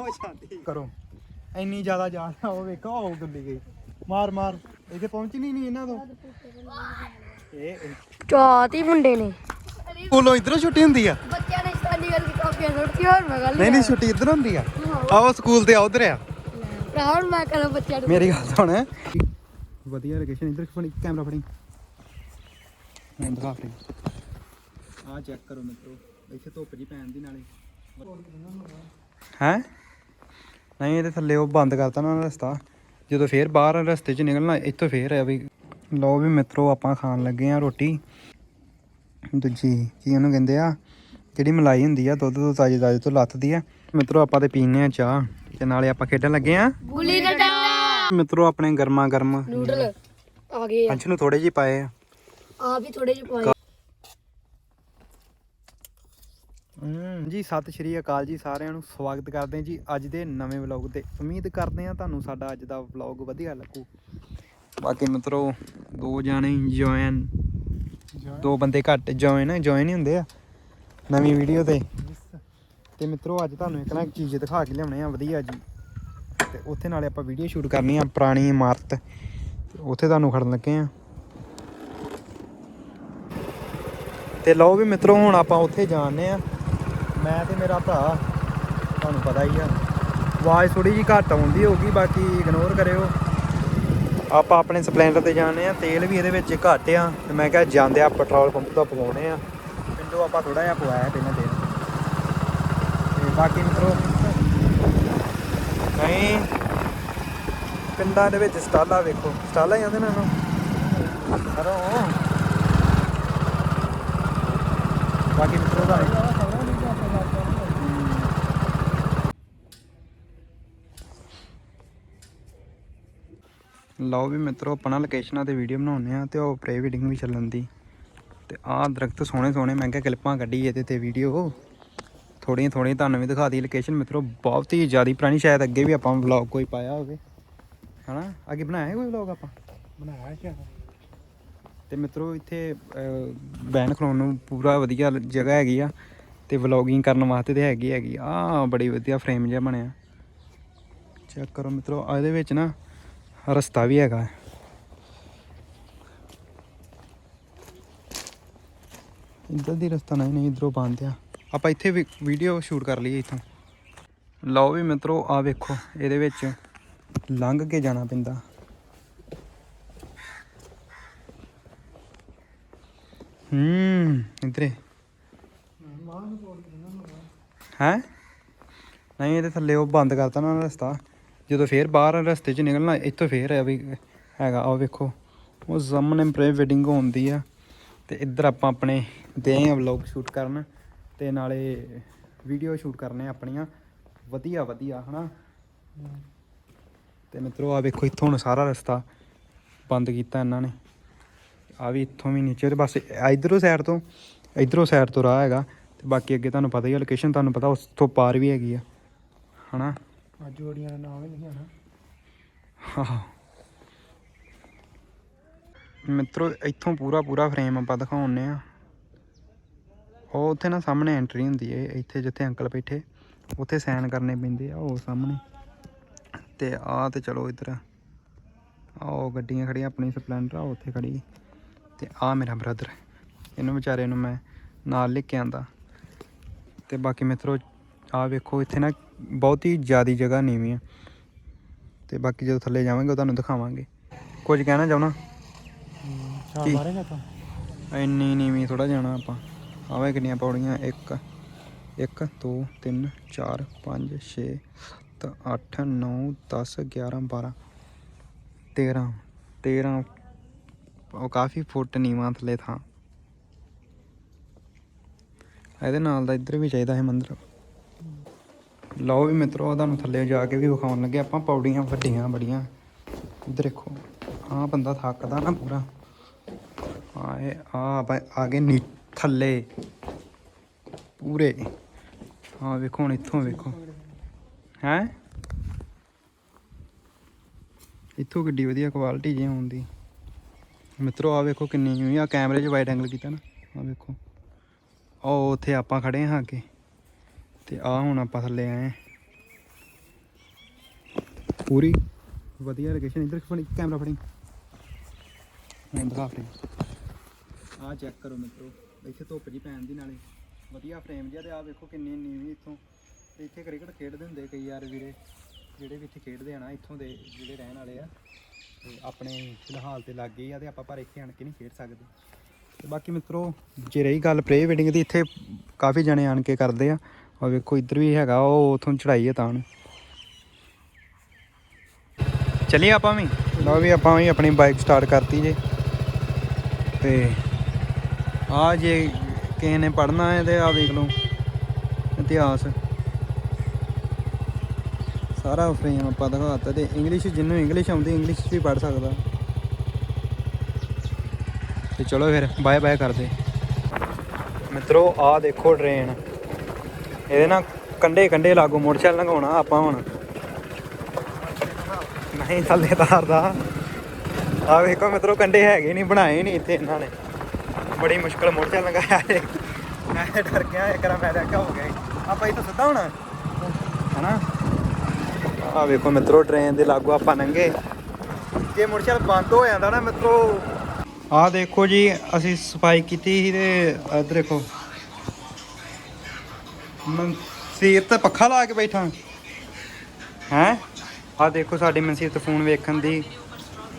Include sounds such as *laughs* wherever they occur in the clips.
ਹੋ ਜਾਂਦੀ ਕਰੋ। ਇੰਨੀ ਜ਼ਿਆਦਾ ਜਾਣ ਉਹ ਵੇਖੋ ਉਹ ਗੱਲੀ ਗਈ। ਮਾਰ ਮਾਰ। ਇੱਥੇ ਪਹੁੰਚਣੀ ਨਹੀਂ ਇਹਨਾਂ ਤੋਂ। ਇਹ ਚਾਤੀ ਮੁੰਡੇ ਨੇ। ਸਕੂਲੋਂ ਇਧਰੋਂ ਛੁੱਟੀ ਹੁੰਦੀ ਆ? ਬੱਚਿਆਂ ਨੇ ਸਟੱਡੀ ਕਰਕੇ ਕਾਪੀਆਂ ਸੁੱਟਤੀ ਹੋਰ ਮੈਂ ਗੱਲ ਨਹੀਂ ਨਹੀਂ ਛੁੱਟੀ ਇਧਰ ਹੁੰਦੀ ਆ? ਆਓ ਸਕੂਲ ਤੇ ਉਧਰ ਆ। ਭਰਾ ਮੈਂ ਕਰਾਂ ਬੱਚਿਆਂ ਨੂੰ। ਮੇਰੀ ਗੱਲ ਸੁਣ। ਵਧੀਆ ਲੋਕੇਸ਼ਨ ਇਧਰ ਫੜੀ ਕੈਮਰਾ ਫੜੀ। ਮੈਂ ਦਿਖਾ ਫੜੀ। ਆ ਚੈੱਕ ਕਰੋ ਮਿੱਤਰੋ ਇੱਥੇ ਧੁੱਪ ਜੀ ਪੈਣ ਦੀ ਨਾਲੇ। ਹੈ? ਨਹੀਂ ਇਹਦੇ ਥੱਲੇ ਉਹ ਬੰਦ ਕਰਤਾ ਨਾ ਰਸਤਾ। ਜਦੋਂ ਫੇਰ ਬਾਹਰ ਰਸਤੇ 'ਚ ਨਿਕਲਣਾ ਇੱਥੋਂ ਫੇਰ ਆ ਵੀ ਲਓ ਵੀ ਮਿੱਤਰੋ ਆਪਾਂ ਖਾਣ ਲੱਗੇ ਆ ਰੋਟੀ। ਦੂਜੀ ਕੀ ਉਹਨੂੰ ਕਹਿੰਦੇ ਆ ਜਿਹੜੀ ਮਲਾਈ ਹੁੰਦੀ ਆ ਦੁੱਧ ਤੋਂ ਤਾਜ਼ੇ ਤਾਜ਼ੇ ਤੋਂ ਲੱਥਦੀ ਆ। ਮਿੱਤਰੋ ਆਪਾਂ ਤੇ ਪੀਨੇ ਆ ਚਾਹ ਤੇ ਨਾਲੇ ਆਪਾਂ ਖੇਡਣ ਲੱਗੇ ਆ ਗੁੱਲੀ ਡੰਡਾ! ਮਿੱਤਰੋ ਆਪਣੇ ਗਰਮਾ ਗਰਮ ਨੂਡਲ ਆ ਗਏ ਆ। ਅੰਸ਼ ਨੂੰ ਥੋੜੇ ਜਿਹੇ ਪਾਏ ਆ। ਆ ਵੀ ਥੋੜੇ ਜਿਹੇ ਪਾਏ ਜੀ ਸਤਿ ਸ਼੍ਰੀ ਅਕਾਲ ਜੀ ਸਾਰਿਆਂ ਨੂੰ ਸਵਾਗਤ ਕਰਦੇ ਹਾਂ ਜੀ ਅੱਜ ਦੇ ਨਵੇਂ ਵਲੌਗ ਤੇ। ਉਮੀਦ ਕਰਦੇ ਹਾਂ ਤੁਹਾਨੂੰ ਸਾਡਾ ਅੱਜ ਦਾ ਵਲੌਗ ਵਧੀਆ ਲੱਗੂ। ਬਾਕੀ ਮਿੱਤਰੋ ਦੋ ਜਾਣੇ ਜੁਆਇਨ ਦੋ ਬੰਦੇ ਘੱਟ ਜੁਆਇਨ ਜੁਆਇਨ ਹੀ ਹੁੰਦੇ ਆ ਨਵੀਂ ਵੀਡੀਓ ਤੇ। ਤੇ ਮਿੱਤਰੋ ਅੱਜ ਤੁਹਾਨੂੰ ਇੱਕ ਨਾ ਇੱਕ ਚੀਜ਼ ਦਿਖਾ ਕੇ ਲਿਆਉਣੇ ਆ ਵਧੀਆ ਜੀ। ਤੇ ਉੱਥੇ ਨਾਲੇ ਆਪਾਂ ਵੀਡੀਓ ਸ਼ੂਟ ਕਰਨੀ ਆ ਪੁਰਾਣੀ ਇਮਾਰਤ। ਤੇ ਉੱਥੇ ਤੁਹਾਨੂੰ ਖੜਨ ਲੱਗੇ ਆ। ਤੇ ਲਓ ਵੀ ਮਿੱਤਰੋ ਹੁਣ ਆਪਾਂ ਉੱਥੇ ਜਾਣਦੇ ਆ। ਮੈਂ ਤੇ ਮੇਰਾ ਭਰਾ, ਤੁਹਾਨੂੰ ਪਤਾ ਹੀ ਆ। ਆਵਾਜ਼ ਥੋੜੀ ਜੀ ਘੱਟ ਆਉਂਦੀ ਹੋਊਗੀ, ਬਾਕੀ ਇਗਨੋਰ ਕਰਿਓ। ਆਪਾਂ ਆਪਣੇ ਸਪਲੈਂਡਰ ਤੇ ਜਾਣੇ ਆ, ਤੇਲ ਵੀ ਇਹਦੇ ਵਿੱਚ ਘੱਟ ਆ, ਤੇ ਮੈਂ ਕਿਹਾ ਜਾਂਦੇ ਆ ਪੈਟਰੋਲ ਪੰਪ ਤੋਂ ਪਵਾਉਣੇ ਆ। ਪਿੰਡੋਂ ਆਪਾਂ ਥੋੜਾ ਜਿਹਾ ਪਵਾਇਆ ਪਹਿਲਾਂ ਤੇਲ। ਤੇ ਬਾਕੀ ਮਿੱਤਰੋ, ਨਹੀਂ, ਪਿੰਡਾਂ ਦੇ ਵਿੱਚ ਸਟਾਲਾ ਵੇਖੋ। ਸਟਾਲਾ ਹੀ ਆਂਦੇ ਨਾ ਇਹਨੂੰ ਸਰੋਂ। ਬਾਕੀ ਮਿੱਤਰੋ ਦਾ ਲਓ ਵੀ ਮਿੱਤਰੋ ਆਪਣਾ ਲੋਕੇਸ਼ਨਾਂ ਤੇ ਵੀਡੀਓ ਬਣਾਉਂਦੇ ਆ ਤੇ ਉਹ ਪ੍ਰੀ ਵੈਡਿੰਗ ਵੀ ਚੱਲਣ ਦੀ। ਤੇ ਆਹ ਦਰਖਤ ਸੋਹਣੇ ਸੋਹਣੇ ਮੈਂ ਕਿਹਾ ਕਲਿੱਪਾਂ ਕੱਢੀ ਇਹਦੇ ਤੇ ਵੀਡੀਓ ਥੋੜੀਆਂ ਥੋੜੀਆਂ ਤੁਹਾਨੂੰ ਵੀ ਦਿਖਾ ਦੀ ਲੋਕੇਸ਼ਨ ਮਿੱਤਰੋ ਬਹੁਤ ਹੀ ਜ਼ਿਆਦਾ ਪੁਰਾਣੀ ਸ਼ਾਇਦ ਅੱਗੇ ਵੀ ਆਪਾਂ ਵਲੌਗ ਕੋਈ ਪਾਇਆ ਹੋਵੇ। ਹਨਾ? ਅੱਗੇ ਬਣਾਇਆ ਕੋਈ ਵਲੌਗ ਆਪਾਂ? ਬਣਾਇਆ ਸ਼ਾਇਦ ਤੇ ਮਿੱਤਰੋ ਇੱਥੇ ਬੈਨ ਖਲੋਣ ਨੂੰ ਪੂਰਾ ਵਧੀਆ ਜਗ੍ਹਾ ਹੈਗੀ ਆ ਤੇ ਵਲੌਗਿੰਗ ਕਰਨ ਵਾਸਤੇ ਤੇ ਹੈਗੀ ਹੈਗੀ। ਆ ਬੜੀ ਵਧੀਆ ਫਰੇਮ ਜਿਹਾ ਬਣਿਆ। ਚੈੱਕ ਕਰੋ ਮਿੱਤਰੋ ਇਹਦੇ ਵਿੱਚ ਨਾ ਰਸਤਾ ਵੀ ਹੈਗਾ। ਇੱਧਰ ਦੀ ਰਸਤਾ ਨਹੀਂ ਨਹੀਂ ਇਧਰੋਂ ਬੰਦ ਆ। ਆਪਾਂ ਇੱਥੇ ਵੀ ਵੀਡੀਓ ਸ਼ੂਟ ਕਰ ਲਈਏ ਇੱਥੋਂ। ਲਓ ਵੀ ਮਿੱਤਰੋ ਆ ਵੇਖੋ, ਇਹਦੇ ਵਿੱਚ ਲੰਘ ਕੇ ਜਾਣਾ ਪੈਂਦਾ। ਹੂੰ, ਇਧਰੇ। ਹੈ? ਨਹੀਂ, ਇਹਦੇ ਥੱਲੇ ਉਹ ਬੰਦ ਕਰਤਾ ਨਾ ਰਸਤਾ। ਜਦੋਂ ਫੇਰ ਬਾਹਰ ਰਸਤੇ 'ਚ ਨਿਕਲਣਾ, ਇੱਥੋਂ ਫੇਰ ਆ ਵੀ ਹੈਗਾ ਉਹ ਵੇਖੋ। ਉਹ ਸਾਹਮਣੇ ਪ੍ਰੀ ਵੈਡਿੰਗ ਹੁੰਦੀ ਆ ਤੇ ਇੱਧਰ ਆਪਾਂ ਆਪਣੇ ਦੇ ਆ ਵਲੌਗ ਸ਼ੂਟ ਕਰਨ ਤੇ ਨਾਲੇ ਵੀਡੀਓ ਸ਼ੂਟ ਕਰਨੇ ਆਪਣੀਆਂ। ਵਧੀਆ ਵਧੀਆ, ਹਨਾ? ਤੇ ਮਿੱਤਰੋ ਆ ਵੇਖੋ, ਇੱਥੋਂ ਹੁਣ ਸਾਰਾ ਰਸਤਾ ਬੰਦ ਕੀਤਾ ਇਹਨਾਂ ਨੇ। ਆ ਵੀ ਇੱਥੋਂ ਵੀ ਨੀਚੇ, ਤੇ ਬਸ ਇਧਰੋਂ ਸਾਈਡ ਤੋਂ, ਇਧਰੋਂ ਸਾਈਡ ਤੋਂ ਰਾਹ ਹੈਗਾ। ਤੇ ਬਾਕੀ ਅੱਗੇ ਤੁਹਾਨੂੰ ਪਤਾ ਹੀ ਆ ਲੋਕੇਸ਼ਨ ਤੁਹਾਨੂੰ ਪਤਾ, ਉਸ ਤੋਂ ਪਾਰ ਵੀ ਹੈਗੀ ਆ। ਹਨਾ? ਅੱਜ ਜੋੜੀਆਂ ਦਾ ਨਾਮ ਹੀ ਲਿਖਿਆ ਨਾ ਹਾਂ। ਮਿੱਤਰੋ, ਇੱਥੋਂ ਪੂਰਾ ਪੂਰਾ ਫਰੇਮ ਆਪਾਂ ਦਿਖਾਉਣੇ ਆ ਉਹ ਉੱਥੇ ਨਾ ਸਾਹਮਣੇ ਐਂਟਰੀ ਹੁੰਦੀ ਹੈ, ਇੱਥੇ ਜਿੱਥੇ ਅੰਕਲ ਬੈਠੇ, ਉੱਥੇ ਸਾਈਨ ਕਰਨੇ ਪੈਂਦੇ ਆ, ਉਹ ਸਾਹਮਣੇ। ਤੇ ਆ ਤੇ ਚਲੋ ਇੱਧਰ। ਆਹ ਗੱਡੀਆਂ ਖੜੀਆਂ ਆਪਣੀ ਸਪਲੈਂਡਰ ਆ, ਉੱਥੇ ਖੜੀ ਤੇ ਆ ਮੇਰਾ ਬ੍ਰਦਰ ਇਹਨੂੰ ਵਿਚਾਰੇ ਨੂੰ ਮੈਂ ਨਾਲ ਲੈ ਕੇ ਆਂਦਾ। ਤੇ ਬਾਕੀ ਮਿੱਤਰੋ, ਆ ਵੇਖੋ ਇੱਥੇ ਨਾ ਬਹੁਤ ਹੀ ਜ਼ਿਆਦੀ ਜਗ੍ਹਾ ਨੀਵੀਂ ਆ। ਤੇ ਬਾਕੀ ਜਦੋਂ ਥੱਲੇ ਜਾਵਾਂਗੇ ਉਹ ਤੁਹਾਨੂੰ ਦਿਖਾਵਾਂਗੇ। ਕੁਝ ਕਹਿਣਾ ਚਾਹੁੰਦਾ ਛਾਲ? ਮਾਰੇਗਾ ਤਾਂ ਇੰਨੀ ਨੀਵੀਂ ਥੋੜਾ ਜਾਣਾ ਆਪਾਂ। ਆਵੇ ਕਿੰਨੀਆਂ ਪੌੜੀਆਂ? 1 1 2 3 4 5 6 7 8 9 10 11 12 13 13 ਉਹ ਕਾਫੀ ਫੁੱਟ ਨੀਵਾਂ ਥੱਲੇ ਥਾਂ। ਇਹਦੇ ਨਾਲ ਦਾ ਇੱਧਰ ਵੀ ਚਾਹੀਦਾ ਹੈ ਮੰਦਿਰ। ਲਓ ਵੀ ਮਿੱਤਰੋ ਤੁਹਾਨੂੰ ਥੱਲੇ ਜਾ ਕੇ ਵੀ ਵਿਖਾਉਣ ਲੱਗੇ, ਆਪਾਂ ਪੌੜੀਆਂ ਵੱਡੀਆਂ ਬੜੀਆਂ। ਇੱਧਰ ਦੇਖੋ, ਆਹ ਬੰਦਾ ਥੱਕਦਾ ਨਾ ਪੂਰਾ। ਆਏ ਆ ਆਪਾਂ ਆ ਗਏ ਨੀ, ਥੱਲੇ। ਪੂਰੇ। ਆ ਵੇਖੋ, ਹੁਣ ਇੱਥੋਂ ਵੇਖੋ। ਹੈ? ਇੱਥੋਂ ਗੱਡੀ ਵਧੀਆ ਕੁਆਲਿਟੀ ਜੇ ਆਉਂਦੀ। ਮਿੱਤਰੋ ਆ ਵੇਖੋ ਕਿੰਨੀ ਹੋਈ ਆ ਕੈਮਰੇ 'ਚ ਵਾਈਡ ਐਂਗਲ ਕੀਤਾ ਨਾ। ਆ ਵੇਖੋ। ਉਹ ਉੱਥੇ ਆਪਾਂ ਖੜੇ ਹਾਂ ਅੱਗੇ। ਤੇ ਆ ਹੁਣ ਆਪਾਂ ਥੱਲੇ ਆਏ ਪੂਰੀ ਵਧੀਆ ਲੋਕੇਸ਼ਨ ਇੱਧਰ ਫੜੀ ਕੈਮਰਾ ਫੜੀ। ਹੁਣ ਦਿਖਾ ਫਰੇਮ ਆਹ ਚੈੱਕ ਕਰੋ ਮਿੱਤਰੋ, ਇੱਥੇ ਧੁੱਪ ਜੀ ਪੈਣ ਦੀ ਨਾਲੇ। ਵਧੀਆ ਫਰੇਮ ਜਿਹਾ ਤੇ ਆਹ ਵੇਖੋ ਕਿੰਨੀ ਨੀਵੀਂ ਇੱਥੋਂ। ਤੇ ਇੱਥੇ ਕ੍ਰਿਕਟ ਖੇਡਦੇ ਹੁੰਦੇ ਕਈ ਯਾਰ ਵੀਰੇ, ਜਿਹੜੇ ਵੀ ਇੱਥੇ ਖੇਡਦੇ ਆ ਨਾ, ਇੱਥੋਂ ਦੇ ਜਿਹੜੇ ਰਹਿਣ ਵਾਲੇ ਆ। ਤੇ ਆਪਣੇ ਫਿਲਹਾਲ ਤੇ ਲੱਗ ਗਏ ਆ ਤੇ ਆਪਾਂ ਪਰ ਇੱਥੇ ਆਣ ਕੇ ਨਹੀਂ ਖੇਡ ਸਕਦੇ। ਤੇ ਬਾਕੀ ਮਿੱਤਰੋ, ਜੇ ਰਹੀ ਗੱਲ ਪ੍ਰੇ ਵੇਡਿੰਗ ਦੀ, ਇੱਥੇ ਕਾਫੀ ਜਣੇ ਆਣ ਕੇ ਕਰਦੇ ਆ। ਔਰ ਵੇਖੋ, ਇੱਧਰ ਵੀ ਹੈਗਾ, ਉਹ ਉਥੋਂ ਚੜਾਈ ਹੈ ਤਾਂ ਨੂੰ ਚਲਿਏ ਆਪਾਂ ਵੀ? ਲਓ ਵੀ, ਆਪਾਂ ਵੀ ਆਪਣੀ ਬਾਈਕ ਸਟਾਰਟ ਕਰਤੀ ਜੇ। ਤੇ ਆ ਜੇ ਕਿਸੇ ਨੇ ਪੜਨਾ ਹੈ ਤੇ ਆ ਵੇਖ ਲਓ, ਇਤਿਹਾਸ। ਸਾਰਾ ਫਰੇਮ ਆਪਾਂ ਦਿਖਾਤਾ ਤੇ ਇੰਗਲਿਸ਼ ਜਿਹਨੂੰ ਇੰਗਲਿਸ਼ ਆਉਂਦੀ ਇੰਗਲਿਸ਼ ਵੀ ਪੜ ਸਕਦਾ। ਤੇ ਚਲੋ ਫਿਰ ਬਾਏ ਬਾਏ ਕਰਦੇ। ਮਿੱਤਰੋ ਆ ਦੇਖੋ ਟ੍ਰੇਨ ਇਹਦੇ ਨਾਲ ਕੰਡੇ ਕੰਡੇ ਲਾਗੋ ਮੋਟਰਸਾਈਕਲ ਲੰਘਾਉਣਾ ਆਪਾਂ ਹੁਣ। ਨਹੀਂ, ਥੱਲੇ ਤਾਰ ਆ ਵੇਖੋ ਮਿੱਤਰੋ, ਕੰਡੇ ਹੈਗੇ ਨਹੀਂ, ਬਣਾਏ ਨਹੀਂ ਇੱਥੇ ਇਹਨਾਂ ਨੇ। ਬੜੀ ਮੁਸ਼ਕਲ ਮੋਟਰਸਾਈਕਲ ਲੰਘਾਇਆ ਜੇ ਮੈਂ ਡਰ ਗਿਆ, ਇੱਕ ਵਾਰ ਮੈਂ ਦੇਖਿਆ ਹੋ ਗਿਆ ਆਪਾਂ ਇੱਥੋਂ ਸਿੱਧਾ ਹੋਣਾ? ਹਨਾ? ਆ ਵੇਖੋ ਮਿੱਤਰੋ ਟ੍ਰੇਨ ਦੇ ਲਾਗੂ ਆਪਾਂ ਲੰਘੇ। ਜੇ ਮੋਟਰਸਾਈਕਲ ਬੰਦ ਹੋ ਜਾਂਦਾ ਨਾ ਮਿੱਤਰੋ। ਆ ਦੇਖੋ ਜੀ, ਅਸੀਂ ਸਫ਼ਾਈ ਕੀਤੀ ਸੀ ਤੇ ਇਧਰ ਦੇਖੋ। ਮਨਸੀਰ ਤੇ ਪੱਖਾ ਲਾ ਕੇ ਬੈਠਾ। ਹੈ? ਆ ਦੇਖੋ ਸਾਡੀ ਮਨਸੀਰ ਤੇ ਫੋਨ ਵੇਖਣ ਦੀ।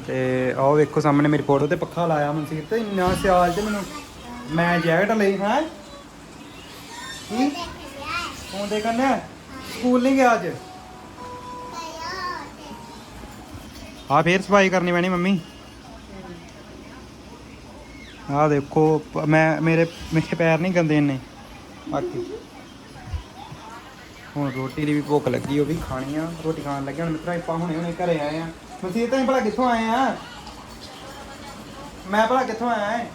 ਤੇ ਆਹ ਵੇਖੋ ਸਾਹਮਣੇ ਮੇਰੀ ਫੋਟੋ ਤੇ ਪੱਖਾ ਲਾਇਆ ਮਨਸੀਰ ਤੇ। ਇੰਨਾ ਸਿਆਲ ਚ ਮੈਨੂੰ ਮੈਂ ਜੈਕਟ ਲਈ, ਹੈ? ਫੋਨ ਦੇ ਕੰਨੇ ਸਕੂਲ ਨਹੀਂ ਗਿਆ ਅੱਜ? ਆ ਫੇਰ ਸਫ਼ਾਈ ਕਰਨੀ ਪੈਣੀ ਮੰਮੀ। ਆ ਦੇਖੋ ਮੈਂ ਮੇਰੇ ਮੇਰੇ ਪੈਰ ਨਹੀਂ ਗੰਦੇ ਇੰਨੇ। ਬਾਕੀ ਹੁਣ ਰੋਟੀ ਦੀ ਵੀ ਭੁੱਖ ਲੱਗੀ, ਉਹ ਵੀ ਖਾਣੀ ਆ। ਰੋਟੀ ਖਾਣ ਲੱਗੇ, ਹੁਣ ਮਿੱਤਰਾ, ਆਪਾਂ ਹੁਣੇ ਹੁਣੇ ਘਰੇ ਆਏ ਆ। ਮਸੀਤ ਤਾਂ ਭਲਾ ਕਿੱਥੋਂ ਆਏ ਆ? ਮੈਂ ਭਲਾ ਕਿੱਥੋਂ ਆਇਆ ਏ?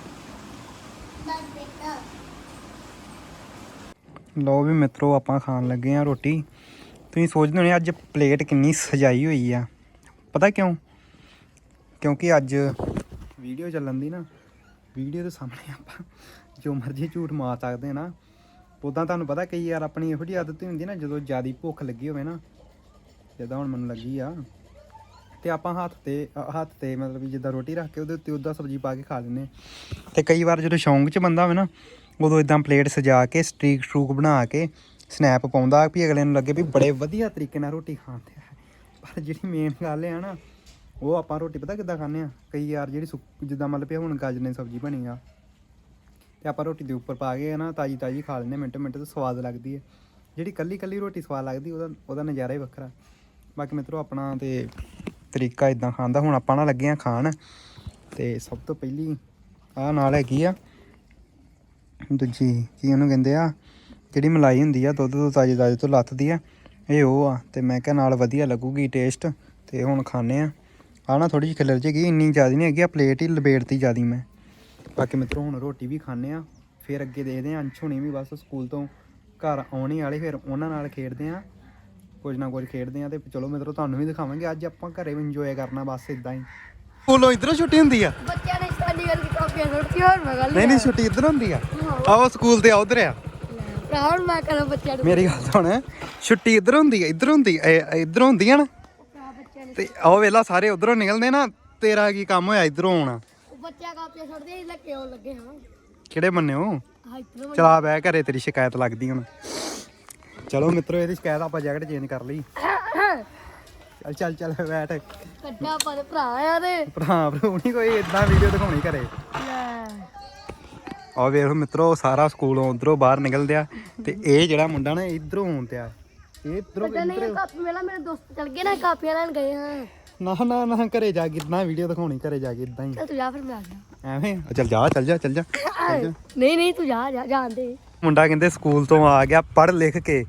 ਲੋ ਵੀ ਮਿੱਤਰੋ, ਆਪਾਂ ਖਾਣ ਲੱਗੇ ਆ ਰੋਟੀ। ਤੁਸੀਂ ਸੋਚਦੇ ਹੋਣੇ, ਅੱਜ ਪਲੇਟ ਕਿੰਨੀ ਸਜਾਈ ਹੋਈ ਆ। ਪਤਾ ਕਿਉਂ? ਕਿਉਂਕਿ ਅੱਜ ਵੀਡੀਓ ਚੱਲਣ ਦੀ ਨਾ, ਵੀਡੀਓ ਦੇ ਸਾਹਮਣੇ ਆਪਾਂ ਜੋ ਮਰਜ਼ੀ ਝੂਠ ਮਾਰ ਸਕਦੇ ਹਾਂ ਨਾ ਉਦਾਂ ਤੁਹਾਨੂੰ ਪਤਾ ਕਈ ਯਾਰ ਆਪਣੀ ਇਹੋ ਜਿਹੀ ਆਦਤ ਹੀ ਹੁੰਦੀ ਨਾ, ਜਦੋਂ ਜ਼ਿਆਦਾ ਭੁੱਖ ਲੱਗੀ ਹੋਵੇ ਨਾ, ਜਿੱਦਾਂ ਹੁਣ ਮੈਨੂੰ ਲੱਗੀ ਆ, ਤੇ ਆਪਾਂ ਹੱਥ ਤੇ ਹੱਥ ਤੇ ਮਤਲਬ ਵੀ ਜਿੱਦਾਂ ਰੋਟੀ ਰੱਖ ਕੇ ਉਹਦੇ ਉੱਤੇ ਉਹਦਾ ਸਬਜ਼ੀ ਪਾ ਕੇ ਖਾ ਲੈਂਦੇ ਹਾਂ। ਤੇ ਕਈ ਵਾਰ ਜਦੋਂ ਸ਼ੌਂਕ 'ਚ ਬੰਦਾ ਹੋਵੇ ਨਾ, ਉਦੋਂ ਇਦਾਂ ਪਲੇਟ ਸਜਾ ਕੇ ਸਟ੍ਰੀਕ ਸਟਰੂਕ ਬਣਾ ਕੇ, ਸਨੈਪ ਪਾਉਂਦਾ ਵੀ ਅਗਲੇ ਨੂੰ ਲੱਗੇ ਵੀ ਬੜੇ ਵਧੀਆ ਤਰੀਕੇ ਨਾਲ ਰੋਟੀ ਖਾਂਦੇ ਆ ਪਰ ਜਿਹੜੀ ਮੇਨ ਗੱਲ ਹੈ ਨਾ, ਉਹ ਆਪਾਂ ਰੋਟੀ ਪਤਾ ਕਿੱਦਾਂ ਖਾਂਦੇ ਆ ਕਈ ਯਾਰ ਜਿਹੜੀ ਸੁੱਕ- ਜਿੱਦਾਂ ਮਤਲਬ ਵੀ ਹੁਣ ਗਾਜਰ ਦੀ ਸਬਜ਼ੀ ਬਣੀ ਆ ਤੇ ਆਪਾਂ ਰੋਟੀ ਦੇ ਉੱਪਰ ਪਾ ਕੇ ਨਾ ਤਾਜੀ ਤਾਜੀ ਖਾ ਲੈਂਦੇ ਮਿੰਟ ਮਿੰਟ ਤੇ ਸਵਾਦ ਲੱਗਦੀ ਹੈ। ਜਿਹੜੀ ਕੱਲੀ ਕੱਲੀ ਰੋਟੀ ਸਵਾਦ ਲੱਗਦੀ, ਉਹਦਾ ਉਹਦਾ ਨਜ਼ਾਰਾ ਹੀ ਵੱਖਰਾ। ਬਾਕੀ ਮਿੱਤਰੋ, ਆਪਣਾ ਤੇ ਤਰੀਕਾ ਇਦਾਂ ਖਾਣ ਦਾ ਹੁਣ ਆਪਾਂ ਨਾ ਲੱਗੇ ਆ ਖਾਣ। ਤੇ ਸਭ ਤੋਂ ਪਹਿਲੀ ਆ ਨਾਲ ਹੈਗੀ ਆ, ਦੂਜੀ ਕੀ ਉਹਨੂੰ ਕਹਿੰਦੇ ਆ, ਜਿਹੜੀ ਮਲਾਈ ਹੁੰਦੀ ਆ, ਦੁੱਧ ਤੋਂ ਤਾਜੀ ਤਾਜੀ ਤੋਂ ਲੱਥਦੀ ਆ, ਇਹ ਉਹ ਆ। ਤੇ ਮੈਂ ਕਿਹਾ ਨਾਲ ਵਧੀਆ ਲੱਗੂਗੀ ਟੇਸਟ ਤੇ ਹੁਣ ਖਾਣੇ ਆ ਆ ਨਾ ਥੋੜੀ ਜਿਹੀ ਖਿਲਰ ਜੇਗੀ ਇੰਨੀ ਜ਼ਿਆਦਾ ਨਹੀਂ ਹੈਗੀ ਆ ਪਲੇਟ ਹੀ ਲਪੇਟਤੀ ਜ਼ਿਆਦੀ ਮੈਂ। ਬਾਕੀ ਮਿੱਤਰੋ ਹੁਣ ਰੋਟੀ ਵੀ ਖਾਣੇ ਆ ਫਿਰ ਅੱਗੇ ਦੇਖਦੇ ਆ ਅੰਸ਼ ਹੁਣੀ ਵੀ ਬਸ ਸਕੂਲ ਤੋਂ ਘਰ ਆਉਣੇ ਵਾਲੇ ਫਿਰ ਉਹਨਾਂ ਨਾਲ ਖੇਡਦੇ ਆ ਕੁਝ ਨਾ ਕੁਝ ਖੇਡਦੇ ਆ ਤੇ ਚਲੋ ਮਿੱਤਰੋ ਤੁਹਾਨੂੰ ਵੀ ਦਿਖਾਵਾਂਗੇ ਅੱਜ ਆਪਾਂ ਘਰੇ ਵੀ ਇੰਜੋਏ ਕਰਨਾ ਬਸ ਇਦਾਂ ਹੀ। ਸਕੂਲੋਂ ਇਧਰੋਂ ਛੁੱਟੀ ਹੁੰਦੀ ਆ? ਬੱਚਿਆਂ ਨੇ ਸਟੱਡੀ ਕਰਕੇ ਕਾਪੀਆਂ ਸੁੱਟਤੀ ਹੋਰ ਮੈਂ ਗੱਲ ਨਹੀਂ ਨਹੀਂ ਛੁੱਟੀ ਇਧਰ ਹੁੰਦੀ ਆ? ਆਓ ਸਕੂਲ ਤੇ ਉਧਰ ਆ। ਭਰਾ ਹੁਣ ਮੈਂ ਕਰਾਂ ਬੱਚਿਆਂ ਨੂੰ। ਮੇਰੀ ਗੱਲ ਸੁਣ ਛੁੱਟੀ ਇਧਰ ਹੁੰਦੀ ਆ ਇਧਰ ਹੁੰਦੀ ਇਧਰ ਹੁੰਦੀ ਆ ਨਾ? ਤੇ ਆਹ ਵੇਲਾ ਸਾਰੇ ਉਧਰੋਂ ਨਿਕਲਦੇ ਨਾ ਤੇਰਾ ਕੀ ਕੰਮ ਹੋਇਆ ਇਧਰੋਂ ਆਉਣਾ? ਬੱਚਾ ਕਾਪੀਆਂ ਸੁੱਟਦੇ ਸੀ ਲੱਗੇ ਉਹ ਲੱਗੇ ਹਾਂ ਕਿਹੜੇ ਬੰਨਿਓ ਹਾਂ? ਇਤਨਾ ਚਲਾ ਬੈ ਘਰੇ ਤੇਰੀ ਸ਼ਿਕਾਇਤ ਲੱਗਦੀ ਹੁਣ। ਚਲੋ ਮਿੱਤਰੋ ਇਹਦੀ ਸ਼ਿਕਾਇਤ ਆਪਾਂ ਜੈਕਟ ਚੇਂਜ ਕਰ ਲਈ। ਚੱਲ ਚੱਲ ਚੱਲ ਬੈਠ। ਕੱਡਾ ਪਰ ਭਰਾ ਆ ਤੇ ਭਰਾ ਭਰੂ ਨਹੀਂ ਕੋਈ ਇਦਾਂ ਵੀਡੀਓ ਦਿਖਾਉਣੀ ਘਰੇ। ਲੈ। ਆ ਵੇਖ ਮਿੱਤਰੋ ਸਾਰਾ ਸਕੂਲੋਂ ਉਧਰੋਂ ਬਾਹਰ ਨਿਕਲਦੇ ਆ ਤੇ ਇਹ ਜਿਹੜਾ ਮੁੰਡਾ ਨਾ ਇਧਰੋਂ ਆਉਂਦੇ ਆ ਇਹ ਇਧਰੋਂ ਪਤਾ ਨਹੀਂ ਕਾਪੀ ਮੇਲਾ ਮੇਰੇ ਦੋਸਤ ਚਲ ਗਏ ਨਾ ਕਾਪੀਆਂ ਲੈਣ ਗਏ ਹਾਂ ਨਾ ਨਾ ਨਾ ਘਰੇ ਜਾ ਕੇ ਇਦਾਂ ਵੀਡੀਓ ਦਿਖਾਉਣੀ ਘਰੇ ਜਾ ਕੇ ਇਦਾਂ ਹੀ। ਤੂੰ ਜਾ ਫਿਰ ਮੈਂ ਆ ਗਿਆ ਐਵੇਂ? ਚੱਲ ਜਾ ਚੱਲ ਜਾ ਚੱਲ ਜਾ। ਨਹੀਂ ਨਹੀਂ ਤੂੰ ਜਾ ਜਾ ਜਾਣ ਦੇ ਮੁੰਡਾ ਕਹਿੰਦੇ ਸਕੂਲ ਤੋਂ ਆ ਗਿਆ ਪੜ੍ਹ ਲਿਖ ਕੇ।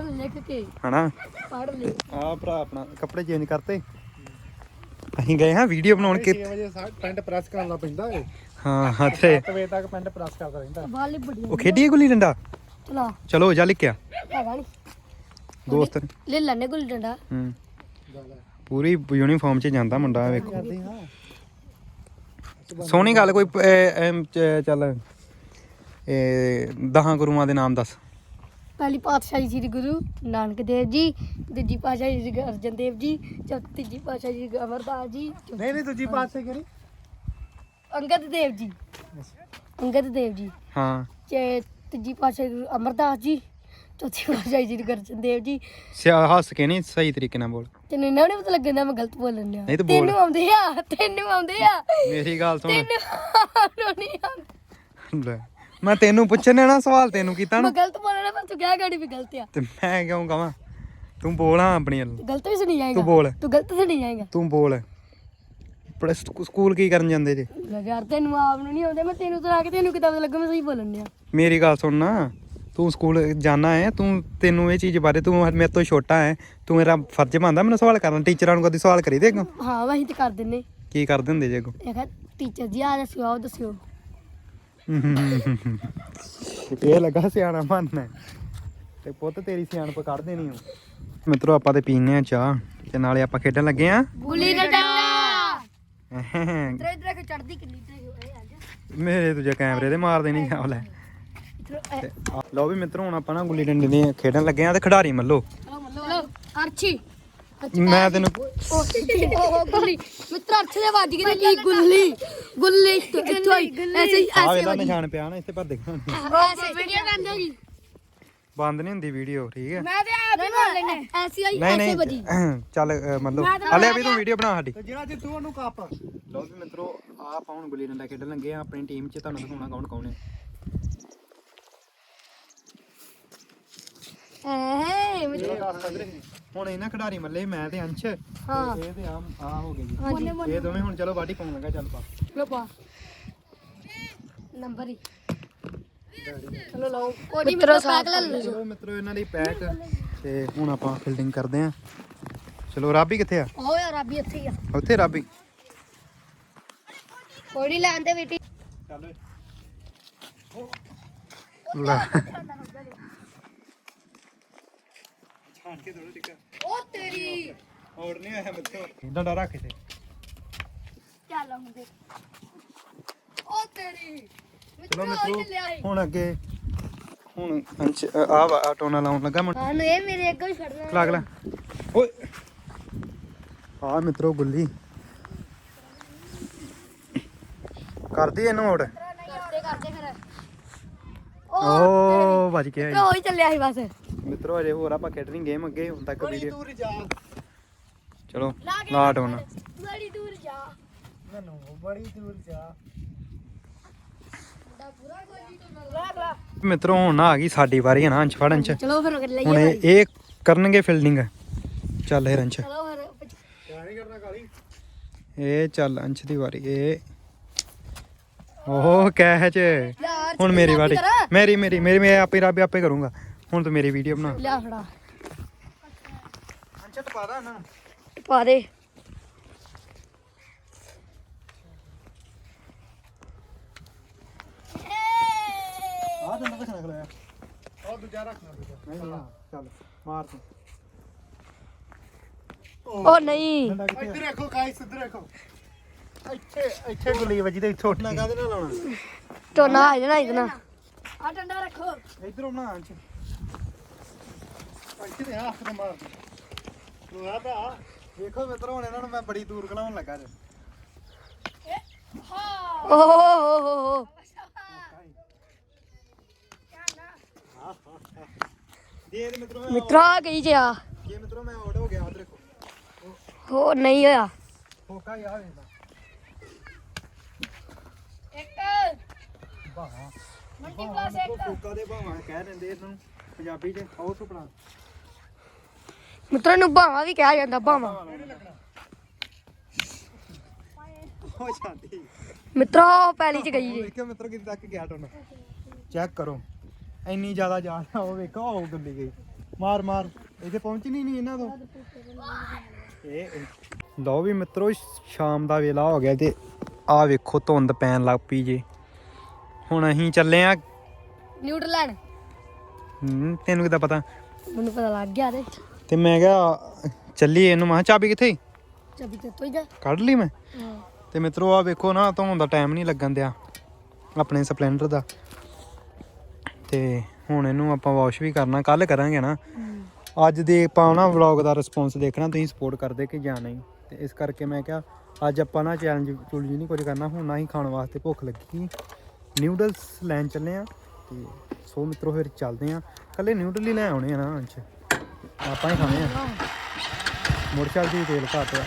ਲਿਖ ਕੇ। ਹਨਾ? ਪੜ੍ਹ ਲੈ ਆ ਭਰਾ ਆਪਣਾ ਕੱਪੜੇ ਚੇਂਜ ਕਰਤੇ। ਅਸੀਂ ਗਏ ਹਾਂ ਵੀਡੀਓ ਬਣਾਉਣ ਕਿ 6 ਵਜੇ ਪੈਂਟ ਪ੍ਰੈਸ ਕਰਨ ਪੈਂਦਾ ਏ ਹਾਂ ਹਾਂ ਤੇ 7 ਵਜੇ ਤੱਕ ਪੈਂਟ ਪ੍ਰੈਸ ਕਰਦਾ ਰਹਿੰਦਾ। ਬਾਲੀ ਬੜੀ ਉਹ ਖੇਡੀਏ ਗੁੱਲੀ ਡੰਡਾ? ਚਲਾ ਚਲੋ ਜਾ ਲਿਖਿਆ ਹੈਗਾ ਨਹੀਂ ਦੋਸਤ ਲੈ ਲੈਣੇ ਗੁੱਲੀ ਡੰਡਾ। ਹੂੰ। ਪੂਰੀ ਯੂਨੀਫਾਰਮ 'ਚ ਜਾਂਦਾ ਮੁੰਡਾ ਵੇਖੋ। ਸੋਹਣੀ ਗੱਲ ਕੋਈ ਚੱਲ ਇਹ ਦਹਾਂ ਗੁਰੂਆਂ ਦੇ ਨਾਮ ਦੱਸ। ਪਹਿਲੀ ਪਾਤਸ਼ਾਹੀ ਸ੍ਰੀ ਗੁਰੂ ਨਾਨਕ ਦੇਵ ਜੀ ਦੂਜੀ ਪਾਤਸ਼ਾਹੀ ਸ੍ਰੀ ਗੁਰੂ ਅਰਜਨ ਦੇਵ ਜੀ ਚੌਥੀ ਤੀਜੀ ਪਾਤਸ਼ਾਹੀ ਸ੍ਰੀ ਅਮਰਦਾਸ ਜੀ ਨਹੀਂ ਨਹੀਂ ਦੂਜੀ ਪਾਸੇ ਕਿਹੜੀ? ਅੰਗਦ ਦੇਵ ਜੀ। ਅੰਗਦ ਦੇਵ ਜੀ। ਹਾਂ। ਤੇ ਤੀਜੀ ਪਾਤਸ਼ਾਹੀ ਗੁਰੂ ਅਮਰਦਾਸ ਜੀ ਚੌਥੀ ਪਾਤਸ਼ਾਹੀ ਸ੍ਰੀ ਗੁਰੂ ਅਰਜਨ ਦੇਵ ਜੀ। ਸਿਆ ਹੱਸ ਕੇ ਨਹੀਂ ਸਹੀ ਤਰੀਕੇ ਨਾਲ ਬੋਲ। ਤੈਨੂੰ ਇਹਨਾਂ ਨੂੰ ਪਤਾ ਲੱਗਦਾ ਮੈਂ ਗਲਤ ਬੋਲਣ ਡਿਆ। ਨਹੀਂ ਤੂੰ ਬੋਲ। ਤੈਨੂੰ ਆਉਂਦੇ ਆ ਤੈਨੂੰ ਆਉਂਦੇ ਆ। ਮੇਰੀ ਗੱਲ ਸੁਣ। ਤੈਨੂੰ ਨਹੀਂ ਆਉਂਦੇ। ਲੈ, ਮੈਂ ਤੈਨੂੰ ਪੁੱਛਣੇ ਨਾ ਸਵਾਲ ਤੈਨੂੰ ਕੀਤਾ ਮੈਂ ਨਾ ਗਲਤ ਬੋਲਣਾ ਪਰ ਤੂੰ ਕਿਹਾ ਗਾੜੀ ਵੀ ਗਲਤ ਆ? ਤੇ ਮੈਂ ਕਿਉਂ ਕਵਾਂ? ਤੂੰ ਬੋਲਾਂ ਆਪਣੀ ਤੂੰ ਗਲਤ ਵੀ ਸੁਣੀ ਜਾਏਗਾ। ਤੂੰ ਬੋਲ। ਤੂੰ ਗਲਤ ਸੁਣੀ ਜਾਏਗਾ। ਤੂੰ ਬੋਲ। ਸਕੂ- ਸਕੂਲ ਕੀ ਕਰਨ ਜਾਂਦੇ ਜੇ? ਲੈ ਯਾਰ ਤੈਨੂੰ ਆਪ ਨੂੰ ਨਹੀਂ ਆਉਂਦੇ ਮੈਂ ਤੈਨੂੰ ਤਾਂ ਆ ਕੇ ਤੈਨੂੰ ਕਿਤਾਬ ਲੱਗਾ ਮੈਂ ਸਹੀ ਬੋਲਣ ਡਿਆ। ਮੇਰੀ ਗੱਲ ਸੁਣ ਨਾ। ਤੂੰ ਸਕੂਲ ਜਾਣਾ ਹੈ ਤੂੰ ਤੈਨੂੰ ਇਹ ਚੀਜ਼ ਬਾਰੇ ਤੂੰ ਮੇਰੇ ਤੋਂ ਛੋਟਾ ਹੈ ਤੂੰ ਮੇਰਾ ਫਰਜ਼ ਬਣਦਾ ਮੈਨੂੰ ਸਵਾਲ ਕਰਨ ਟੀਚਰਾਂ ਨੂੰ ਕਦੀ ਸਵਾਲ ਕਰੀ ਦੇ ਅੱਗੋਂ? ਹਾਂ ਵਹੀਂ ਤੇ ਕਰ ਦਿੰਨੇ ਕੀ ਕਰਦੇ ਹੁੰਦੇ ਜੇ ਅੱਗੋਂ? ਇਹ ਕਹ ਟੀਚਰ ਜੀ ਆ ਦੱਸਿਓ ਦੱਸਿਓ। *laughs* ਇਹ ਲੱਗਾ ਸਿਆਣਾ ਬਣਨਾ ਤੇ ਪੁੱਤ ਤੇਰੀ ਸਿਆਣਪ ਕੱਢ ਦੇਣੀ ਹੋ ਮਿੱਤਰੋ ਆਪਾਂ ਤੇ ਪੀਨੇ ਆ ਚਾਹ ਤੇ ਨਾਲੇ ਆਪਾਂ ਖੇਡਣ ਲੱਗੇ ਆ ਗੁੱਲੀ ਡੰਡਾ! ਇਧਰ ਇਧਰ ਕਿ ਚੜਦੀ ਕਿੰਨੀ ਤੇ ਹੋਏ ਅੱਜ। ਮੇਰੇ ਦੂਜੇ ਕੈਮਰੇ ਦੇ ਮਾਰ ਦੇਣੀ ਆ ਲੈ। ਤੇ ਆ- ਲਓ ਵੀ ਮਿੱਤਰੋ ਹੁਣ ਆਪਾਂ ਨਾ ਗੁੱਲੀ ਡੰਡੇ ਦੇ ਖੇਡਣ ਲੱਗੇ ਆ ਤੇ ਖਿਡਾਰੀ ਮੱਲੋ। ਚਲੋ ਅਰਚੀ ਮੈਂ ਤੈਨੂੰ ਉਹ ਗੁੱਲੀ। ਮਿੱਤਰ ਅਰਚ ਦੇ ਵੱਜ ਗਏ ਤੇ ਕੀ ਗੁੱਲੀ? ਗੁੱਲੀ ਇੱਥੋਂ ਇੱਥੋਂ ਹੀ ਐਸੇ ਹੀ ਆ ਐਸੇ ਵੇਲਾ ਵੱਜੀ ਨਿਸ਼ਾਨ ਪਿਆ ਨਾ ਇੱਥੇ ਪਰ ਦੇਖਣਾ ਐਸੇ ਵੀਡੀਓ ਕਰਦੇ ਜੀ ਬੰਦ ਨਹੀਂ ਹੁੰਦੀ ਵੀਡੀਓ ਠੀਕ ਹੈ? ਮੈਂ ਤੇ ਆਪ ਹੀ ਬੋਲ ਲੈਣੇ ਐਸੀ ਆਈ ਨਹੀਂ ਐਸੇ ਵੱਜੀ ਨਹੀਂ ਚੱਲ ਅ, ਮੱਲੋ। ਹਲੇ ਵੀ ਤੂੰ ਵੀਡੀਓ ਬਣਾ ਸਾਡੀ। ਤੇ ਜਿਹੜਾ ਜਿੱਤੂ ਉਹਨੂੰ ਕੱਪ। ਲਓ ਵੀ ਮਿੱਤਰੋ ਆਪਾਂ ਹੁਣ ਗੁੱਲੀ ਡੰਡਾ ਖੇਡਣ ਲੱਗੇ ਆ ਆਪਣੀ ਟੀਮ 'ਚ ਤੁਹਾਨੂੰ ਦਿਖਾਉਣਾ ਕੌਣ ਕੌਣ ਹੈ। ਐ ਹੁਣ ਇਹਨਾਂ ਖਿਡਾਰੀ ਮੱਲੇ ਮੈਂ ਤੇ ਅੰਸ਼ ਤੇ ਹਾਂ। ਇਹ ਤੇ ਆ ਆ ਹੋ ਗਏ ਜੀ। ਹਾਂਜੀ। ਇਹ ਦੋਵੇਂ ਹੁਣ ਚਲੋ ਬਾਡੀ ਪਾਉਣ ਲੱਗਾ ਚੱਲ ਪਾ। ਲੋਪਾ ਨੰਬਰ ਹੀ। ਚਲੋ ਲਾਓ। ਕੋਈ ਨਹੀਂ ਮਿੱਤਰੋ ਪੈਕ ਲੈ ਲਓ ਚਲੋ ਮਿੱਤਰੋ ਇਹਨਾਂ ਦੀ ਪੈਕ ਤੇ ਹੁਣ ਆਪਾਂ ਫੀਲਡਿੰਗ ਕਰਦੇ ਆ ਚਲੋ ਰਾਬੀ ਕਿੱਥੇ ਆ? ਓ ਯਾਰ ਆਬੀ ਇੱਥੇ ਹੀ ਆ। ਉੱਥੇ ਰਾਬੀ। ਕੋਈ ਨਹੀਂ ਲੈਂਦੇ ਬੇਟੀ। ਚੱਲ ਲੈ। ਛਾਣ ਕੇ ਥੋੜਾ ਟਿੱਕਾ। ਓ ਤੇਰੀ! ਹੋਰ ਨਹੀਂ ਆਇਆ ਮਿੱਤਰੋ ਡੰਡਾ ਰੱਖ ਇੱਥੇ। ਚੱਲ ਹੁੰਦੇ ਓ ਤੇਰੀ! ਚਲੋ ਮਿੱਤਰੋ ਮਿੱਤਰੋ ਚੱਲਿਆ ਸੀ ਹੁਣ ਅੱਗੇ ਹੁਣ ਅੰਸ਼ ਆ ਵਾ ਟੋਨਾ ਲਾਉਣ ਲੱਗਾ ਮੁੰਡਾ। ਹਾਂ ਇਹ ਮੇਰੇ ਅੱਗੇ ਹੀ ਛੱਡਣਾ ਖਲਾ ਖਲਾ ਓਏ! ਆ ਮਿੱਤਰੋ ਗੁੱਲੀ। ਕਰਦੀ ਇਹਨੂੰ ਆਊਟ ਕਰਦੇ ਕਰਦੇ। ਫਿਰ ਓ ਵੱਜ ਗਿਆ ਹੀ ਚੱਲਿਆ ਸੀ ਬਸ। ਮਿੱਤਰੋ ਅਜੇ ਹੋਰ ਆਪਾਂ ਖੇਡਣੀ ਗੇਮ ਅੱਗੇ ਹੁਣ ਤੱਕ ਵੀਡੀਓ। ਦੂਰ ਜਾ। ਚਲੋ ਲਾ ਟੋਨਾ ਬੜੀ ਦੂਰ ਜਾ ਮੈਨੂੰ ਬੜੀ ਦੂਰ ਜਾ। ਪੂਰਾ ਗੋਲੀ ਤੋਂ ਲਾ ਲਾ ਮਿੱਤਰੋ ਹੁਣ ਆ ਗਈ ਸਾਡੀ ਵਾਰੀ ਹੈ ਨਾ ਅੰਸ਼ ਫੜਨ ਚ। ਚਲੋ ਫਿਰ ਕਰ ਲਈਏ ਹੁਣ ਇਹ ਕਰਨਗੇ ਫੀਲਡਿੰਗ ਚੱਲ ਇਹ ਰੰਚ ਚਲੋ ਫਿਰ ਕਿਆ ਨਹੀਂ ਕਰਨਾ ਕਾਲੀ। ਇਹ ਚੱਲ ਅੰਸ਼ ਦੀ ਵਾਰੀ ਇਹ। ਓਹ ਕੈਚ। ਹੁਣ ਮੇਰੀ ਵਾਰੀ। ਮੇਰੀ ਮੇਰੀ ਮੇਰੀ ਮੈਂ ਆਪੇ ਰੱਬ ਆਪੇ ਕਰੂੰਗਾ। ਹੁਣ ਤੂੰ ਮੇਰੀ ਵੀਡੀਓ ਬਣਾ। ਲਿਆ ਫੜਾ। ਅੰਸ਼ ਪਾ ਦਾ ਇਹਨਾਂ ਨੂੰ। ਪਾ ਦੇ। ਆ ਡੰਡਾ ਕਿੱਥੇ ਨਿਕਲਿਆ ਉਹ ਦੂਜਾ ਰੱਖਣਾ ਦੂਜਾ। ਨਹੀਂ ਨਹੀਂ ਚੱਲ ਮਾਰ ਤੂੰ। ਉਹ ਨਹੀਂ। ਡੰਡਾ ਕਿੱਥੇ ਇੱਧਰ ਰੱਖੋ ਗਾਇਸ ਇੱਧਰ ਰੱਖੋ। ਇੱਥੇ ਇੱਥੇ ਗੁੱਲੀ ਵੱਜੀ ਤੇ ਇੱਥੇ ਉੱਠਣਾ ਕਾਹਦੇ ਨਾਲ ਲਾਉਣਾ ਟੋਨਾ ਆ ਜਾਣਾ ਇਤਨਾ ਆ ਡੰਡਾ ਰੱਖੋ। ਇਧਰੋਂ ਬਣਾ ਅੰਸ਼। ਇੱਥੇ ਦੇ ਹੱਥ ਤੇ ਮਾਰ ਤੂੰ ਆ ਭਾ ਵੇਖੋ ਮਿੱਤਰੋ ਹੁਣ ਇਹਨਾਂ ਨੂੰ ਮੈਂ ਬੜੀ ਦੂਰ ਖਲਾਉਣ ਲੱਗਾ ਜੇ। ਓ ਹੋ ਹੋ ਹੋ ਹੋ ਦੇ ਦੇ ਮਿੱਤਰੋ ਮਿੱਤਰਾ ਆ ਗਈ ਜਿਆ? ਜੇ ਮਿੱਤਰੋ ਮੈਂ ਆਊਟ ਹੋ ਗਿਆ ਉਧਰ ਦੇਖੋ। ਹੋ ਨਹੀਂ ਹੋਇਆ। ਫੋਕਾ ਯਾ ਵੇਖਦਾ ਇੱਕ। ਬਾਹਾਂ। ਮੰਡੀ ਪਲੱਸ ਫੋਕਾ ਦੇ ਬਾਹਾਂ ਕਹਿ ਦਿੰਦੇ ਇਹਨੂੰ। ਪੰਜਾਬੀ ਚ ਸੁਪਨਾ। ਮਿੱਤਰਾਂ ਨੂੰ ਬਾਵਾ ਵੀ ਕਿਹਾ ਜਾਂਦਾ ਬਾਵਾ ਹੋ ਜਾਂਦੀ ਮਿੱਤਰਾ ਪੈਲੀ ਚ ਗਈ ਜੀ। ਮਿੱਤਰੋ ਕਿੱਥੇ ਤੱਕ ਗਿਆ ਟੋਨਾ ਚੈੱਕ ਕਰੋ। ਇੰਨੀ ਜ਼ਿਆਦਾ ਜਾ ਉਹ ਵੇਖੋ ਉਹ ਗੱਲੀ ਗਈ। ਮਾਰ ਮਾਰ। ਇੱਥੇ ਪਹੁੰਚਣੀ ਨਹੀਂ ਇਹਨਾਂ ਤੋਂ। ਇਹ ਲਓ ਵੀ ਮਿੱਤਰੋ ਸ਼ਾਮ ਦਾ ਵੇਲਾ ਹੋ ਗਿਆ ਤੇ ਆ ਵੇਖੋ ਧੁੰਦ ਪੈਣ ਲੱਗ ਪਈ ਜੇ। ਹੁਣ ਅਸੀਂ ਚੱਲੇ ਆ। ਨਿਊਟਰਲੈਂਡ। ਤੈਨੂੰ ਕਿਦਾਂ ਪਤਾ? ਮੈਨੂੰ ਪਤਾ ਲੱਗ ਗਿਆ ਤੇ। ਤੇ ਮੈਂ ਕਿਹਾ ਚੱਲੀਏ ਇਹਨੂੰ। ਮੈਂ ਕਿਹਾ ਚਾਬੀ ਕਿੱਥੇ ਈ? ਚਾਬੀ ਤੇ ਤੋਈ ਜਾ। ਕੱਢ ਲਈ ਮੈਂ। ਹਾਂ। ਤੇ ਮਿੱਤਰੋ ਆ ਵੇਖੋ ਨਾ ਧੋਣ ਦਾ ਟਾਈਮ ਨਹੀਂ ਲੱਗਣ ਦਿਆ। ਆਪਣੇ ਸਪਲੈਂਡਰ ਦਾ। ਤੇ ਹੁਣ ਇਹਨੂੰ ਆਪਾਂ ਵਾਸ਼ ਵੀ ਕਰਨਾ ਕੱਲ ਕਰਾਂਗੇ ਨਾ। ਅੱਜ ਦੇ ਆਪਾਂ ਨਾ ਵਲੌਗ ਦਾ ਰਿਸਪੌਂਸ ਦੇਖਣਾ ਤੁਸੀਂ ਸਪੋਰਟ ਕਰਦੇ ਕਿ ਜਾਂ ਨਹੀਂ। ਤੇ ਇਸ ਕਰਕੇ ਮੈਂ ਕਿਹਾ ਅੱਜ ਆਪਾਂ ਨਾ ਚੈਲੰਜ ਚੁਲਜ ਨਹੀਂ ਕੁਝ ਕਰਨਾ ਹੁਣ ਨਾ ਹੀ ਖਾਣ ਵਾਸਤੇ ਭੁੱਖ ਲੱਗੀ। ਨਿਊਡਲਸ ਲੈਣ ਚੱਲੇ ਆ। ਤੇ ਸੋ ਮਿੱਤਰੋ ਫਿਰ ਚੱਲਦੇ ਆ। ਕੱਲੇ ਨਿਊਡਲ ਹੀ ਲੈ ਆਉਣੇ ਆ ਨਾ ਅੰਚ ਆਪਾਂ ਹੀ ਖਾਣੇ ਆ। ਮੁਰਚਲ ਦੀ ਤੇਲ ਘੱਟ ਆ।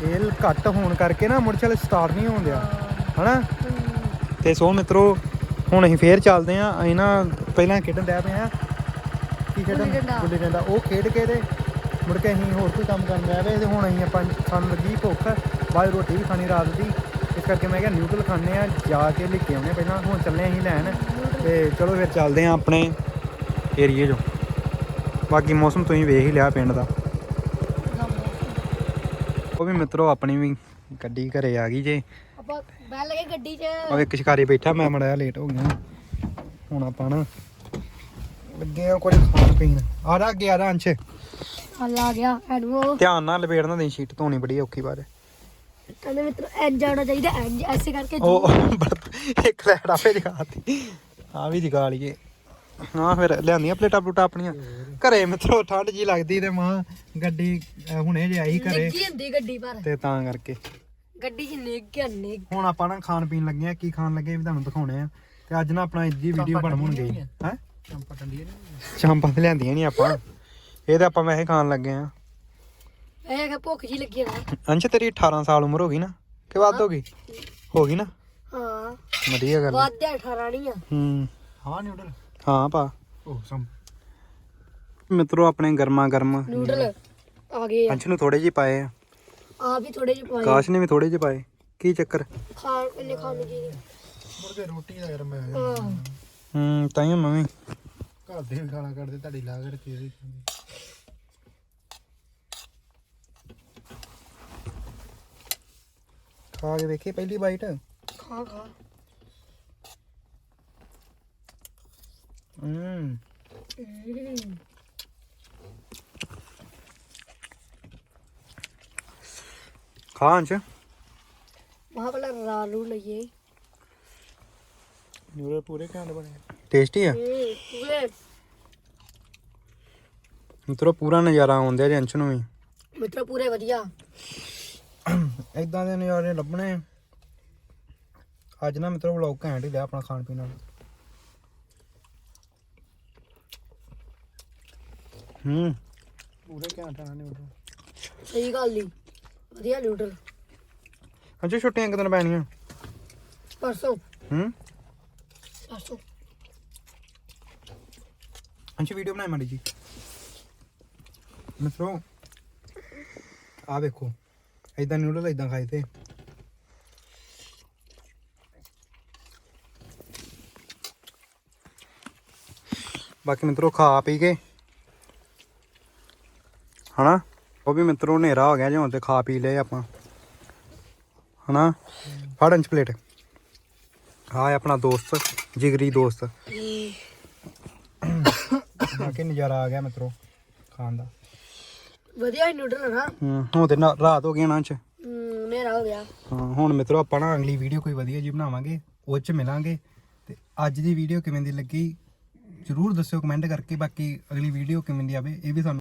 ਤੇਲ ਘੱਟ ਹੋਣ ਕਰਕੇ ਨਾ ਮੁਰਚਲ ਸਟਾਰਟ ਨਹੀਂ ਹੋਣ ਦਿਆ। ਹਨਾ? ਤੇ ਸੋ ਮਿੱਤਰੋ ਹੁਣ ਅਸੀਂ ਫੇਰ ਚੱਲਦੇ ਆਂ। ਅਸੀਂ ਨਾ ਪਹਿਲਾਂ ਖੇਡਣ ਡਿਆ ਪਏ ਆ। ਕੀ ਖੇਡਣ? ਗੁੱਲੀ ਡੰਡਾ। ਉਹ ਖੇਡ ਕੇ ਤੇ ਮੁੜ ਕੇ ਅਸੀਂ ਹੋਰ ਕੋਈ ਕੰਮ ਕਰਨ ਡਿਆ ਪਏ ਤੇ ਹੁਣ ਅਸੀਂ ਆਪਾਂ ਸਾਨੂੰ ਲੱਗੀ ਭੁੱਖ। ਬਾਅਦ ਰੋਟੀ ਵੀ ਖਾਣੀ ਰਾਤ ਦੀ। ਇਸ ਕਰਕੇ ਮੈਂ ਕਿਹਾ ਨਿਊਡਲ ਖਾਣੇ ਆ ਜਾ ਕੇ ਲੈ ਕੇ ਆਉਣੇ ਪਹਿਲਾਂ। ਹੁਣ ਚੱਲੇ ਅਸੀਂ ਲੈਣ। ਤੇ ਚਲੋ ਫਿਰ ਚੱਲਦੇ ਆਂ ਆਪਣੇ ਏਰੀਏ 'ਚੋਂ। ਬਾਕੀ ਮੌਸਮ ਤੁਸੀਂ ਵੇਖ ਹੀ ਲਿਆ ਪਿੰਡ ਦਾ। ਉਹ ਵੀ ਮਿੱਤਰੋ ਆਪਣੀ ਵੀ ਗੱਡੀ ਘਰੇ ਆ ਗਈ ਜੇ। ਆਪਾਂ ਬਹਿ ਲਗੇ ਗੱਡੀ 'ਚ। ਉਹ ਇੱਕ ਸ਼ਿਕਾਰੀ ਬੈਠਾ ਮੈਂ ਮੜਿਆ ਲੇਟ ਹੋ ਗਿਆ। ਹੁਣ ਆਪਾਂ ਨਾ ਲੱਗੇ ਆ ਕੁਝ ਖਾਣ ਪੀਣ। ਆ ਰਾ ਰਾ ਅੰਸ਼। ਹੱਲ ਆ ਗਿਆ ਐਡਵੋ। ਧਿਆਨ ਨਾਲ ਲਪੇੜਨਾ ਦੇ ਸ਼ੀਟ ਧੋਣੀ ਬੜੀ ਔਖੀ ਬਾਰੇ ਕਹਿੰਦੇ ਮਿੱਤਰ ਇੰਜ ਆਉਣਾ ਚਾਹੀਦਾ ਇੰਜ ਐਸੇ ਕਰਕੇ ਉਹ ਇੱਕ ਲੈਟ ਆਪੇ ਜਗਾਤੀ ਆ ਵੀ ਜਗਾ ਲਈਏ। ਹਾਂ ਫਿਰ ਲਿਆਂਦੀਆਂ ਪਲੇਟਾਂ ਪਲੂਟਾਂ ਆਪਣੀਆਂ। ਘਰੇ ਮਿੱਤਰੋ ਠੰਡ ਜੀ ਲੱਗਦੀ ਤੇ ਮਾਂ ਗੱਡੀ ਅਹ ਹੁਣੇ ਜੇ ਆਈ ਘਰੇ। ਨਿੱਗੀ ਹੁੰਦੀ ਗੱਡੀ ਪਰ। ਤੇ ਤਾਂ ਕਰਕੇ। ਗੱਡੀ 'ਚ ਨਿੱਘ ਨਿੱਘ। ਹੁਣ ਆਪਾਂ ਨਾ ਖਾਣ ਪੀਣ ਲੱਗੇ ਆ ਕੀ ਖਾਣ ਲੱਗੇ ਵੀ ਤੁਹਾਨੂੰ ਦਿਖਾਉਣੇ ਆ। ਤੇ ਅੱਜ ਨਾ ਆਪਣਾ ਇੱਦੀ ਵੀਡੀਓ ਬਣ ਗਈ ਹੈ? ਚੰਪਾ ਟੰਡੀਆਂ ਚਾਂਪਾਂ ਤੇ ਲਿਆਂਦੀਆਂ ਨਹੀਂ ਆਪਾਂ। ਇਹ ਤਾਂ ਆਪਾਂ ਵੈਸੇ ਖਾਣ ਲੱਗੇ ਆ। ਇਹ ਕਿ ਭੁੱਖ ਜੀ ਲੱਗੀ ਨਾ ਅੰਸ਼ ਤੇਰੀ 18 ਸਾਲ ਉਮਰ ਹੋ ਗਈ ਨਾ? ਕਿ ਵੱਧ ਹੋ ਗਈ? ਹੋ। ਗਈ ਨਾ? ਹਾਂ। ਵਧੀਆ ਗੱਲ ਆ। ਵਾਧਿਆ 18 ਨਹੀਂ ਆ। ਹੂੰ। ਹਾਂ ਨਿਊਡਲ ਹਾਂ ਪਾ। ਉਹ ਸਮ ਮਿੱਤਰੋ ਆਪਣੇ ਗਰਮਾ ਗਰਮ ਨੂਡਲ ਆ ਗਏ ਆ। ਅੰਸ਼ ਨੂੰ ਥੋੜੇ ਜਿਹੇ ਪਾਏ ਆ। ਆ ਵੀ ਥੋੜੇ ਜਿਹੇ ਪਾਏ। ਕਾਸ਼ ਨੇ ਵੀ ਥੋੜੇ ਜਿਹੇ ਪਾਏ। ਕੀ ਚੱਕਰ? ਖਾਣ ਇੰਨੇ ਖਾਣ ਨੂੰ ਜੀ ਮੁੜ ਕੇ ਰੋਟੀ ਦਾ ਯਾਰ ਮੈਂ ਹਾਂ। ਹੂੰ ਤਾਂ ਹੀ ਮੰਮੀ। ਘਰ ਦੇ ਵੀ ਖਾਣਾ ਕਰਦੇ ਤੁਹਾਡੀ ਲਾ ਕੇ ਰੱਖੀ ਹੋਈ ਖਾ ਕੇ ਦੇਖੀ ਪਹਿਲੀ ਬਾਈਟ ਖਾ ਖਾ। ਖਾ ਅੰਸ਼ ਮਹਾ ਪਹਿਲਾਂ ਰਾਲੂ ਲਈਏ। ਨਿਊਡਲ ਪੂਰੇ ਘੰਟ ਬਣੇ ਟੇਸਟੀ ਆ? ਹੂੰ ਪੂਰੇ। ਮਿੱਤਰੋ ਪੂਰਾ ਨਜ਼ਾਰਾ ਆਉਂਦਾ ਜੀ ਅੰਸ਼ ਨੂੰ ਵੀ। ਮਿੱਤਰ ਪੂਰੇ ਵਧੀਆ। ਇਦਾਂ ਦੇ ਨਜ਼ਾਰੇ ਲੱਭਣੇ। ਅੱਜ ਨਾ ਮਿੱਤਰੋ ਵਲੌਗ ਘੈਂਟ ਹੀ ਲਿਆ ਆਪਣਾ ਖਾਣ ਪੀਣ ਵਾਲਾ। ਹੂੰ। ਪੂਰੇ ਘੰਟਾ ਨਾਲ ਨਿਊਡਲ। ਸਹੀ ਗੱਲ ਦੀ ਵਧੀਆ ਨੂਡਲ ਅੰਸ਼ ਛੁੱਟੀਆਂ ਕਿਦਨ ਪੈਣੀਆਂ। ਪਰਸੋਂ। ਹੂੰ। ਪਰਸੋਂ। ਅੰਸ਼ ਵੀਡੀਓ ਬਣਾਈ ਮਾੜੀ ਜੀ। ਮਿੱਤਰੋ ਆ ਵੇਖੋ। ਇਦਾਂ ਨੂਡਲ ਇਦਾਂ ਖਾਈ ਤੇ। ਬਾਕੀ ਮਿੱਤਰੋ ਖਾ ਪੀ ਕੇ। ਹਨਾ? ਉਹ ਵੀ ਮਿੱਤਰੋ ਹਨੇਰਾ ਹੋ ਗਿਆ ਜਿਉਂ ਤੇ ਖਾ ਪੀ ਲਏ ਆਪਾਂ। ਹਨਾ? ਫੜ ਇੰਚ ਪਲੇਟ। ਹਾਂ ਆਪਣਾ ਦੋਸਤ ਜਿਗਰੀ ਦੋਸਤ। ਬਾਕੀ ਨਜ਼ਾਰਾ ਆ ਗਿਆ ਮਿੱਤਰੋ ਖਾਣ ਦਾ। ਵਧੀਆ ਨੂਡਲ ਨਾ ਹੂੰ ਹੁਣ ਤੇ ਨਾ- ਰਾਤ ਹੋ ਗਈ ਨਾ ਚ। ਹੂੰ ਮੇਰਾ ਹੋ ਗਿਆ। ਹਾਂ ਹੁਣ ਮਿੱਤਰੋ ਆਪਾਂ ਨਾ ਅਗਲੀ ਵੀਡੀਓ ਕੋਈ ਵਧੀਆ ਜੀ ਬਣਾਵਾਂਗੇ ਉਹ ਚ ਮਿਲਾਂਗੇ। ਤੇ ਅੱਜ ਦੀ ਵੀਡੀਓ ਕਿਵੇਂ ਦੀ ਲੱਗੀ ਜਰੂਰ ਦੱਸਿਓ ਕਮੈਂਟ ਕਰਕੇ ਬਾਕੀ ਅਗਲੀ ਵੀਡੀਓ ਕਿਵੇਂ ਦੀ ਆਵੇ ਇਹ ਵੀ ਤੁਹਾਨੂੰ